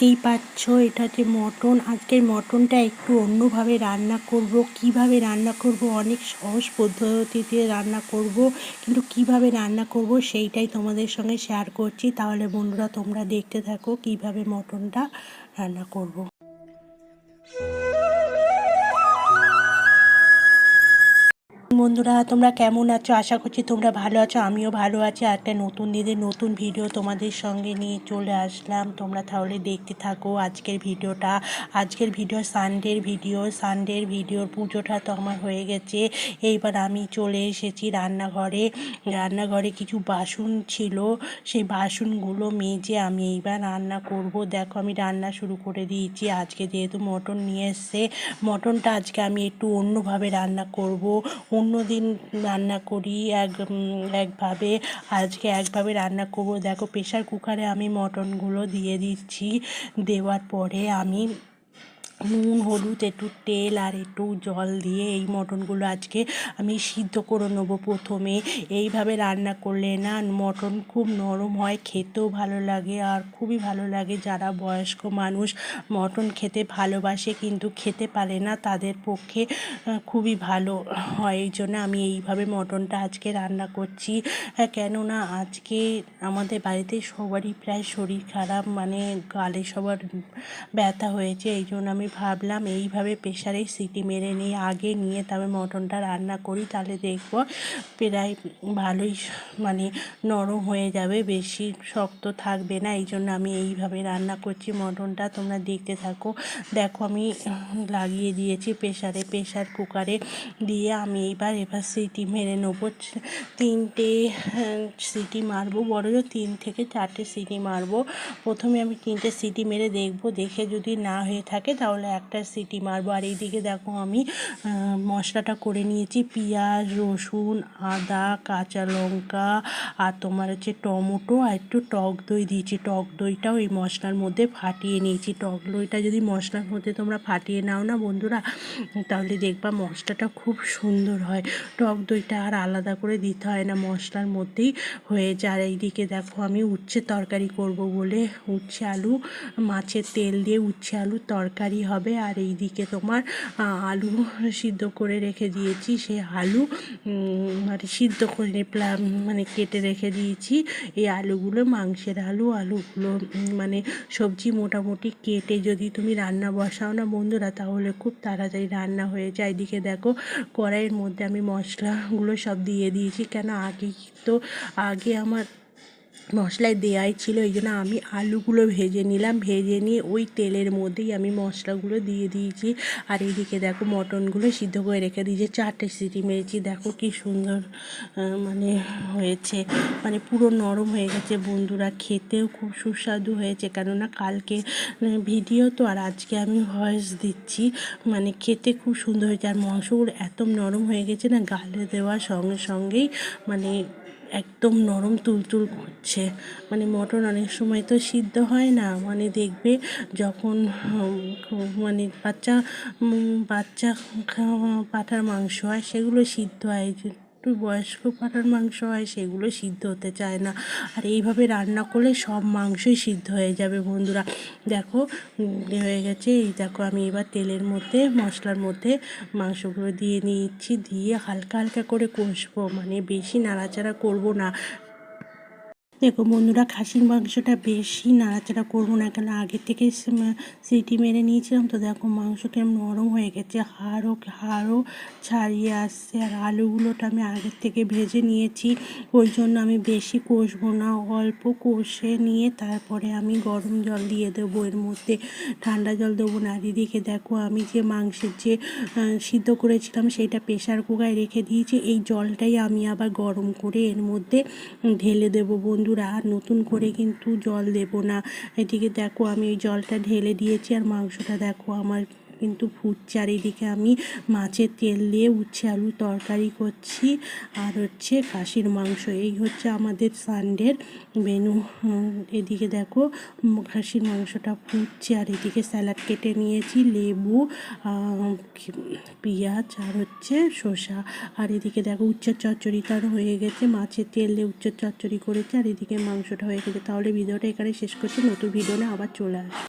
দেখতেই পাচ্ছ, এটা যে মটন। আজকের মটনটা একটু অন্যভাবে রান্না করব। কীভাবে রান্না করব? অনেক সহজ পদ্ধতিতে রান্না করব। কিন্তু কীভাবে রান্না করব সেইটাই তোমাদের সঙ্গে শেয়ার করছি। তাহলে বন্ধুরা, তোমরা দেখতে থাকো কীভাবে মটনটা রান্না করব। বন্ধুরা, তোমরা কেমন আছো? আশা করছি তোমরা ভালো আছো, আমিও ভালো আছি। একটা নতুন দিনের নতুন ভিডিও তোমাদের সঙ্গে নিয়ে চলে আসলাম। তোমরা তাহলে দেখতে থাকো আজকের ভিডিওটা। আজকের ভিডিও সানডের ভিডিও সানডের ভিডিওর পুজোটা তো আমার হয়ে গেছে। এইবার আমি চলে এসেছি রান্নাঘরে। রান্নাঘরে কিছু বাসন ছিল। সেই বাসনগুলো মেজে আমি এইবার রান্না করব। দেখো, আমি রান্না শুরু করে দিয়েছি। আজকে যেহেতু মটন নিয়ে এসছে, মটনটা আজকে আমি একটু অন্যভাবে রান্না করব। অন্য দিন রান্না করি, এক একভাবে, আজকে একভাবে রান্না করব। দেখো, প্রেশার কুকারে আমি মটনগুলো দিয়ে দিচ্ছি দেওয়ার পরে আমি নুন, হলুদ, একটু তেল আর একটু জল দিয়ে এই মটনগুলো আজকে আমি সিদ্ধ করে নেব প্রথমে। এইভাবে রান্না করলে না মটন খুব নরম হয়, খেতেও ভালো লাগে আর খুবই ভালো লাগে। যারা বয়স্ক মানুষ মটন খেতে ভালোবাসে কিন্তু খেতে পারে না, তাদের পক্ষে খুবই ভালো। হয় এই জন্য আমি এইভাবে মটনটা আজকে রান্না করছি। কেননা আজকে আমাদের বাড়িতে সবারই প্রায় শরীর খারাপ মানে গালে সবার ব্যথা হয়েছে, এই জন্য আমি ভাবলাম এইভাবে প্রেশারে সিটি মেরে নিয়ে আগে নিয়ে তবে মটনটা রান্না করি, তাহলে দেখব প্রায় ভালোই মানে নরম হয়ে যাবে, বেশি শক্ত থাকবে না, এই জন্য আমি এইভাবে রান্না করছি মটনটা, তোমরা দেখতে থাকো। দেখো আমি লাগিয়ে দিয়েছি প্রেশারে, প্রেশার কুকারে দিয়ে আমি এইবার, এবার সিটি মেরে নেব। তিনটে সিটি মারবো, বড় তিন থেকে চারটে সিটি মারবো। প্রথমে আমি তিনটে সিটি মেরে দেখব, দেখে যদি না হয়ে থাকে তাহলে তাহলে একটা সিটি মারবো। আর এইদিকে দেখো আমি মশলাটা করে নিয়েছি। পেঁয়াজ, রসুন, আদা, কাঁচা লঙ্কা আর তোমার হচ্ছে টমেটো আর একটু টক দই দিয়েছি। টক দইটাও এই মশলার মধ্যে ফাটিয়ে নিয়েছি। টক দইটা যদি মশলার মধ্যে তোমরা ফাটিয়ে নাও না বন্ধুরা, তাহলে দেখবা মশলাটা খুব সুন্দর হয়। টক দইটা আর আলাদা করে দিতে হয় না, মশলার মধ্যেই হয়ে যায়। আর এইদিকে দেখো আমি উচ্ছে তরকারি করব বলে, উচ্ছে আলু, মাছের তেল দিয়ে উচ্ছে আলু তরকারি হবে। আর এই দিকে তোমার আলু সিদ্ধ করে রেখে দিয়েছি। সে আলু মানে সিদ্ধ করে মানে কেটে রেখে দিয়েছি। এই আলুগুলো, মাংসের আলু, আলুগুলো মানে সবজি মোটামুটি কেটে যদি তুমি রান্না বসাও না বন্ধুরা, তাহলে খুব তাড়াতাড়ি রান্না হয়ে যায়। এদিকে দেখো, কড়াইয়ের মধ্যে আমি মশলাগুলো সব দিয়ে দিয়েছি। কেন আগে তো, আগে আমার মশলায় দেওয়াই ছিল, এই জন্য আমি আলুগুলো ভেজে নিলাম। ভেজে নিয়ে ওই তেলের মধ্যেই আমি মশলাগুলো দিয়ে দিয়েছি। আর এইদিকে দেখো মটনগুলো সিদ্ধ করে রেখে দিয়েছি। চারটে সিটি মেরেছি। দেখো কি সুন্দর মানে হয়েছে। মানে পুরো নরম হয়ে গেছে। বন্ধুরা, খেতেও খুব সুস্বাদু হয়েছে। কেননা কালকে ভিডিও তো আর আজকে আমি ভয়েস দিচ্ছি। মানে খেতে খুব সুন্দর হয়েছে। আর মাংসগুলো এত নরম হয়ে গেছে না, গালে দেওয়ার সঙ্গে সঙ্গেই মানে একদম নরম তুলতুল করছে। মানে মটন অনেক সময় তো সিদ্ধ হয় না। মানে দেখবে যখন মানে বাচ্চা বাচ্চা পাঠার মাংস হয়, সেগুলো সিদ্ধ হয়। একটু বয়স্ক পাড়ার মাংস হয়, সেগুলো সিদ্ধ হতে চায় না। আর এইভাবে রান্না করলে সব মাংসই সিদ্ধ হয়ে যাবে বন্ধুরা। দেখো হয়ে গেছে। এই দেখো, আমি এবার তেলের মধ্যে, মশলার মধ্যে মাংসগুলো দিয়ে নিচ্ছি। দিয়ে হালকা হালকা করে কষবো। মানে বেশি নাড়াচাড়া করব না। দেখো বন্ধুরা খাসির মাংসটা বেশি নাড়াচাড়া করব না কেন? আগে থেকে সিটি মেরে নিয়েছিলাম তো দেখো মাংস কেমন নরম হয়ে গেছে। হাড়ও হাড়ও ছাড়িয়ে আসছে আর আলুগুলোটা আমি আগের থেকে ভেজে নিয়েছি। ওই জন্য আমি বেশি কষবো না, অল্প কষে নিয়ে তারপরে আমি গরম জল দিয়ে দেবো এর মধ্যে। ঠান্ডা জল দেবো না। দিদিকে দেখো আমি যে মাংসের যে সিদ্ধ করেছিলাম সেইটা প্রেশার কুকারে রেখে দিয়েছি। এই জলটাই আমি আবার গরম করে এর মধ্যে ঢেলে দেবো বন্ধু বন্ধুরা, আর নতুন করে কিন্তু জল দেব না। এদিকে দেখো আমি ওই জলটা ঢেলে দিয়েছি, আর মাংসটা দেখো আমার কিন্তু ফুটছে আর এদিকে আমি মাছের তেল দিয়ে উচ্ছে আলু তরকারি করছি। আর হচ্ছে খাসির মাংস। এই হচ্ছে আমাদের সানডের মেনু এদিকে দেখো খাসির মাংসটা ফুটছে আর এদিকে স্যালাড কেটে নিয়েছি, লেবু পেঁয়াজ আর হচ্ছে শসা। আর এদিকে দেখো, উচ্ছের চচ্চড়ি তার হয়ে গেছে। মাছের তেল দিয়ে উচ্ছের চচ্চড়ি করেছে আর এদিকে মাংসটা হয়ে গেছে। তাহলে ভিডিওটা এখানে শেষ করছি। নতুন ভিডিও আবার চলে আসবে।